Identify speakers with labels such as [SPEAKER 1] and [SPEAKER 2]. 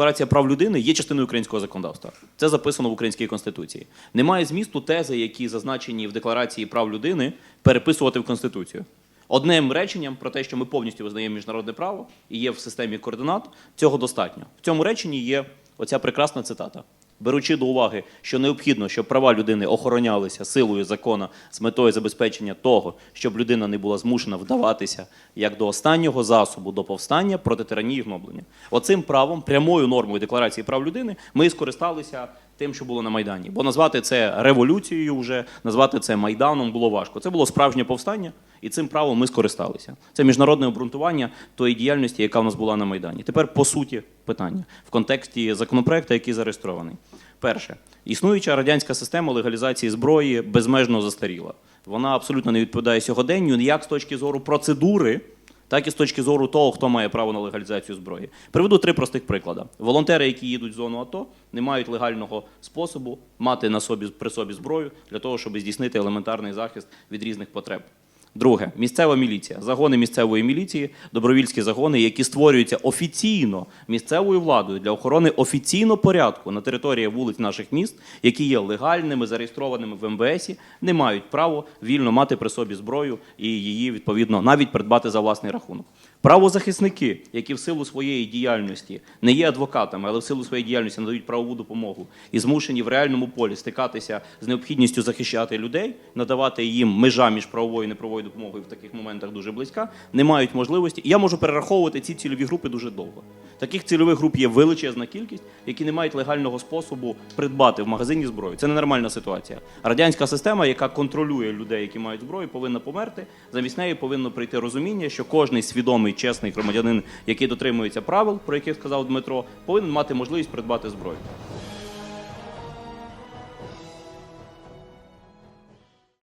[SPEAKER 1] декларація прав людини є частиною українського законодавства. Це записано в українській конституції. Немає змісту тези, які зазначені в декларації прав людини, переписувати в конституцію. Одним реченням про те, що ми повністю визнаємо міжнародне право і є в системі координат, цього достатньо. В цьому реченні є оця прекрасна цитата. Беручи до уваги, що необхідно, щоб права людини охоронялися силою закона з метою забезпечення того, щоб людина не була змушена вдаватися як до останнього засобу до повстання проти тиранії і гноблення. Оцим правом, прямою нормою декларації прав людини, ми скористалися тим, що було на Майдані. Бо назвати це революцією вже, назвати це Майданом було важко. Це було справжнє повстання, і цим правом ми скористалися. Це міжнародне обґрунтування тої діяльності, яка в нас була на Майдані. Тепер по суті питання в контексті законопроекту, який зареєстрований. Перше, існуюча радянська система легалізації зброї безмежно застаріла. Вона абсолютно не відповідає сьогоденню, як з точки зору процедури, так і з точки зору того, хто має право на легалізацію зброї. Приведу три простих приклади. Волонтери, які їдуть в зону АТО, не мають легального способу мати на собі при собі зброю для того, щоб здійснити елементарний захист від різних потреб. Друге, місцева міліція, загони місцевої міліції, добровільські загони, які створюються офіційно місцевою владою для охорони офіційно порядку на території вулиць наших міст, які є легальними, зареєстрованими в МВСі, не мають право вільно мати при собі зброю і її відповідно навіть придбати за власний рахунок. Правозахисники, які в силу своєї діяльності не є адвокатами, але в силу своєї діяльності надають правову допомогу і змушені в реальному полі стикатися з необхідністю захищати людей, надавати їм межа між правовою і неправовою допомогою в таких моментах дуже близька, не мають можливості. Я можу перераховувати ці цільові групи дуже довго. Таких цільових груп є величезна кількість, які не мають легального способу придбати в магазині зброю. Це ненормальна ситуація. Радянська система, яка контролює людей, які мають зброю, повинна померти. Замість неї повинно прийти розуміння, що кожний свідомий, чесний громадянин, який дотримується правил, про які сказав Дмитро, повинен мати можливість придбати зброю.